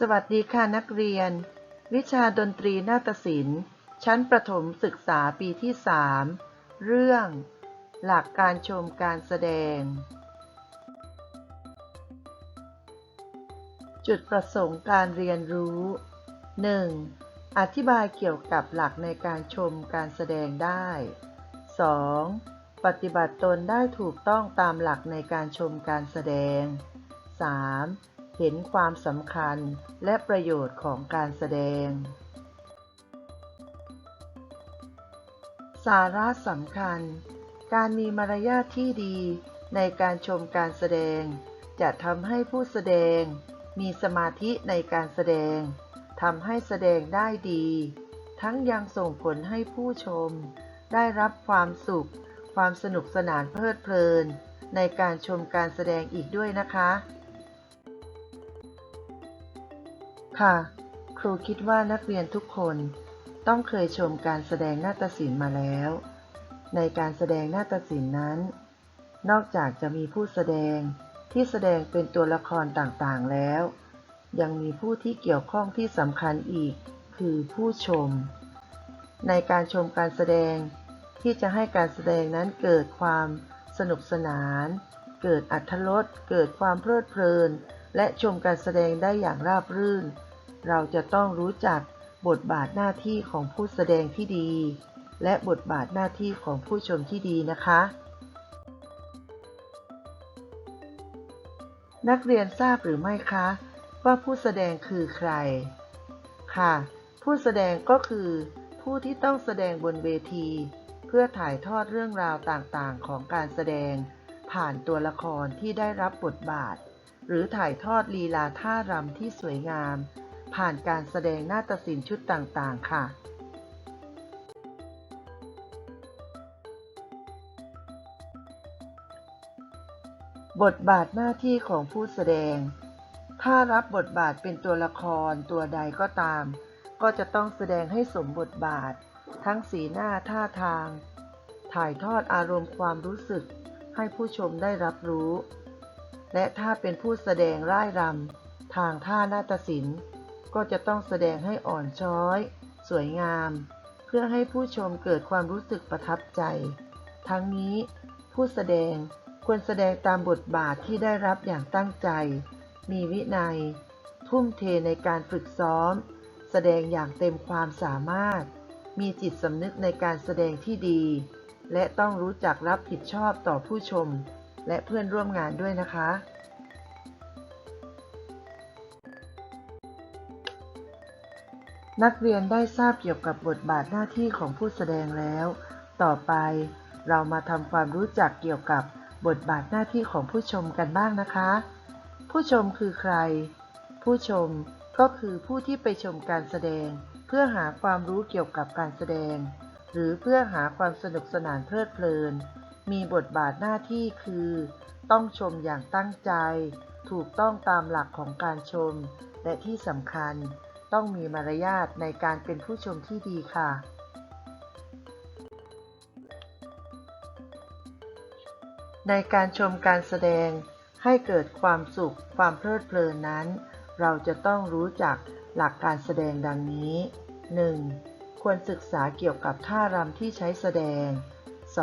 สวัสดีค่ะนักเรียน วิชาดนตรีนาฏศิลป์ ชั้นประถมศึกษาปีที่ 3 เรื่อง หลักการชมการแสดง จุดประสงค์การเรียนรู้ 1. อธิบายเกี่ยวกับหลักในการชมการแสดงได้ 2. ปฏิบัติตนได้ถูกต้องตามหลักในการชมการแสดง 3. เห็นความสำคัญและประโยชน์ของการแสดง สาระสำคัญ การมีมารยาทที่ดีในการชมการแสดง จะทำให้ผู้แสดง มีสมาธิในการแสดงทำให้แสดงได้ดี ทั้งยังส่งผลให้ผู้ชม ได้รับความสุข ความสนุกสนานเพลิดเพลิน ในการชมการแสดงอีกด้วยนะคะ ค่ะ ครูคิดว่านักเรียนทุกคนต้องเคยชมการแสดงนาฏศิลป์มาแล้ว ในการแสดงนาฏศิลป์นั้น นอกจากจะมีผู้แสดงที่แสดงเป็นตัวละครต่างๆแล้ว ยังมีผู้ที่เกี่ยวข้องที่สำคัญอีก คือผู้ชม ในการชมการแสดงที่จะให้การแสดงนั้นเกิดความสนุกสนาน เกิดอัธรสเกิดความเพลิดเพลิน และชมการแสดงได้อย่างราบรื่น เราจะต้องรู้จักบทบาทหน้าที่ของผู้แสดงที่ดี และบทบาทหน้าที่ของผู้ชมที่ดีนะคะ นักเรียนทราบหรือไม่คะ ว่าผู้แสดงคือใคร ค่ะ ผู้แสดงก็คือผู้ที่ต้องแสดงบนเวที เพื่อถ่ายทอดเรื่องราวต่างๆ ของการแสดง ผ่านตัวละครที่ได้รับบทบาท หรือถ่ายทอดลีลาท่ารำที่สวยงาม ผ่านการแสดงนาฏศิลป์ชุดต่างๆ ค่ะบทบาทหน้าที่ของผู้แสดง ถ้ารับบทบาทเป็นตัวละครตัวใดก็ตาม ก็จะต้องแสดงให้สมบทบาท ทั้งสีหน้าท่าทาง ถ่ายทอดอารมณ์ความรู้สึกให้ผู้ชมได้รับรู้ และถ้าเป็นผู้แสดงร่ายรำทางท่านาฏศิลป์ ก็จะต้องแสดงให้อ่อนช้อย สวยงาม เพื่อให้ผู้ชมเกิดความรู้สึกประทับใจ ทั้งนี้ผู้แสดงควรแสดงตามบทบาทที่ได้รับอย่างตั้งใจ มีวินัย ทุ่มเทในการฝึกซ้อม แสดงอย่างเต็มความสามารถ มีจิตสำนึกในการแสดงที่ดี และต้องรู้จักรับผิดชอบต่อผู้ชม และเพื่อนร่วมงานด้วยนะคะ นักเรียนได้ทราบเกี่ยวกับบทบาทหน้าที่ของผู้แสดงแล้ว ต่อไปเรามาทำความรู้จักเกี่ยวกับบทบาทหน้าที่ของผู้ชมกันบ้างนะคะ ผู้ชมคือใคร ผู้ชมก็คือผู้ที่ไปชมการแสดง เพื่อหาความรู้เกี่ยวกับการแสดง หรือเพื่อหาความสนุกสนานเพลิดเพลิน มีบทบาทหน้าที่คือ ต้องชมอย่างตั้งใจ ถูกต้องตามหลักของการชม และที่สำคัญ ต้องมีมารยาทในการเป็นผู้ชมที่ดีค่ะ ในการชมการแสดงให้เกิดความสุข ความเพลิดเพลินนั้น เราจะต้องรู้จักหลักการแสดงดังนี้ 1. ควรศึกษาเกี่ยวกับท่ารำที่ใช้แสดง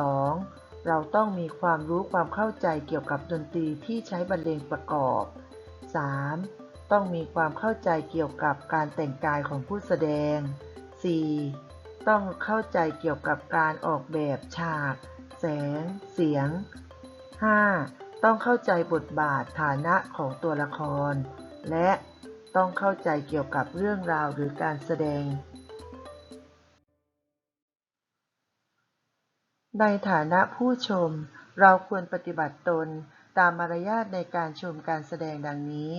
2. เราต้องมีความรู้ความเข้าใจเกี่ยวกับดนตรีที่ใช้บรรเลงประกอบ 3. ต้องมีความเข้าใจเกี่ยวกับการแต่งกายของผู้แสดง 4. ต้องเข้าใจเกี่ยวกับการออกแบบฉาก แสง เสียง 5. ต้องเข้าใจบทบาทฐานะของตัวละคร และต้องเข้าใจเกี่ยวกับเรื่องราวหรือการแสดง ในฐานะผู้ชม เราควรปฏิบัติตนตามมารยาทในการชมการแสดงดังนี้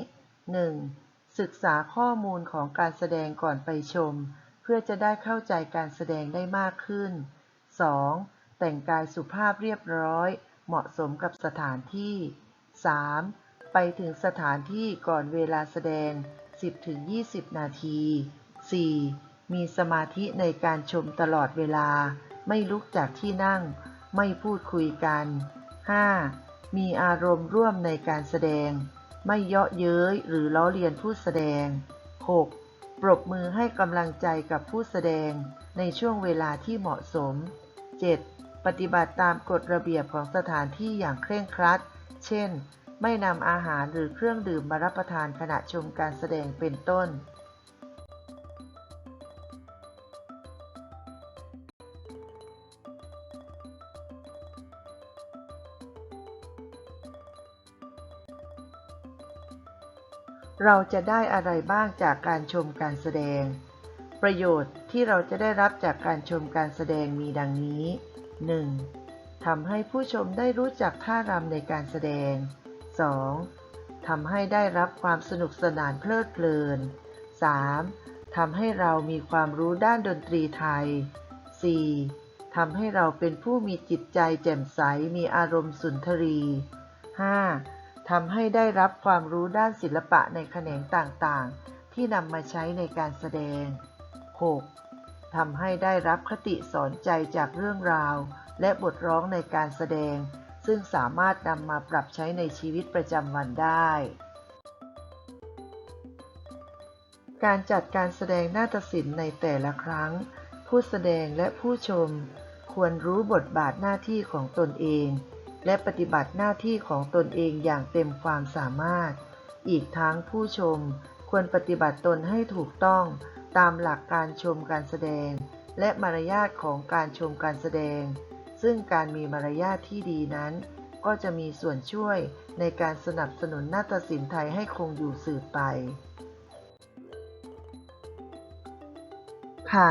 1. ศึกษาข้อมูลของการแสดงก่อนไปชม เพื่อจะได้เข้าใจการแสดงได้มากขึ้น 2. แต่งกายสุภาพเรียบร้อย เหมาะสมกับสถานที่ 3. ไปถึงสถานที่ก่อนเวลาแสดง 10-20 นาที 4. มีสมาธิในการชมตลอดเวลา ไม่ลุกจากที่นั่ง ไม่พูดคุยกัน 5. มีอารมณ์ร่วมในการแสดง ไม่เยาะเย้ยหรือล้อเลียนผู้แสดง 6. ปรบมือให้กำลังใจกับผู้แสดงในช่วงเวลาที่เหมาะสม 7. ปฏิบัติตามกฎระเบียบของสถานที่อย่างเคร่งครัด เช่น ไม่นำอาหารหรือเครื่องดื่มมารับประทานขณะชมการแสดงเป็นต้น เราจะได้อะไรบ้างจากการชมการแสดง ประโยชน์ที่เราจะได้รับจากการชมการแสดงมีดังนี้ 1. ทำให้ผู้ชมได้รู้จักท่ารำในการแสดง 2. ทำให้ได้รับความสนุกสนานเพลิดเพลิน 3. ทำให้เรามีความรู้ด้านดนตรีไทย 4. ทำให้เราเป็นผู้มีจิตใจแจ่มใสมีอารมณ์สุนทรี 5. ทำให้ได้รับความรู้ด้านศิลปะในแขนงต่างๆ ที่นำมาใช้ในการแสดง 6. ทำให้ได้รับคติสอนใจจากเรื่องราว และบทร้องในการแสดง ซึ่งสามารถนำมาปรับใช้ในชีวิตประจำวันได้ การจัดการแสดงนาฏศิลป์ในแต่ละครั้ง ผู้แสดงและผู้ชม ควรรู้บทบาทหน้าที่ของตนเอง และปฏิบัติหน้าที่ของตนเองอย่างเต็มความสามารถ อีกทั้งผู้ชมควรปฏิบัติตนให้ถูกต้องตามหลักการชมการแสดง และมารยาทของการชมการแสดง ซึ่งการมีมารยาทที่ดีนั้น ก็จะมีส่วนช่วยในการสนับสนุนนาฏศิลป์ไทยให้คงอยู่สืบไป ค่ะ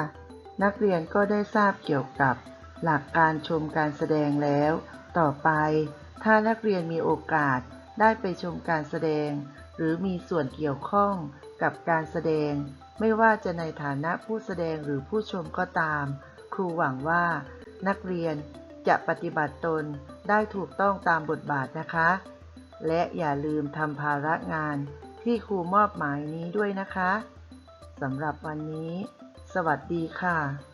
นักเรียนก็ได้ทราบเกี่ยวกับหลักการชมการแสดงแล้ว ต่อไป ถ้านักเรียนมีโอกาสได้ไปชมการแสดง หรือมีส่วนเกี่ยวข้องกับการแสดง ไม่ว่าจะในฐานะผู้แสดงหรือผู้ชมก็ตาม ครูหวังว่า นักเรียนจะปฏิบัติตนได้ถูกต้องตามบทบาทนะคะ และอย่าลืมทำภาระงานที่ครูมอบหมายนี้ด้วยนะคะสำหรับวันนี้ สวัสดีค่ะ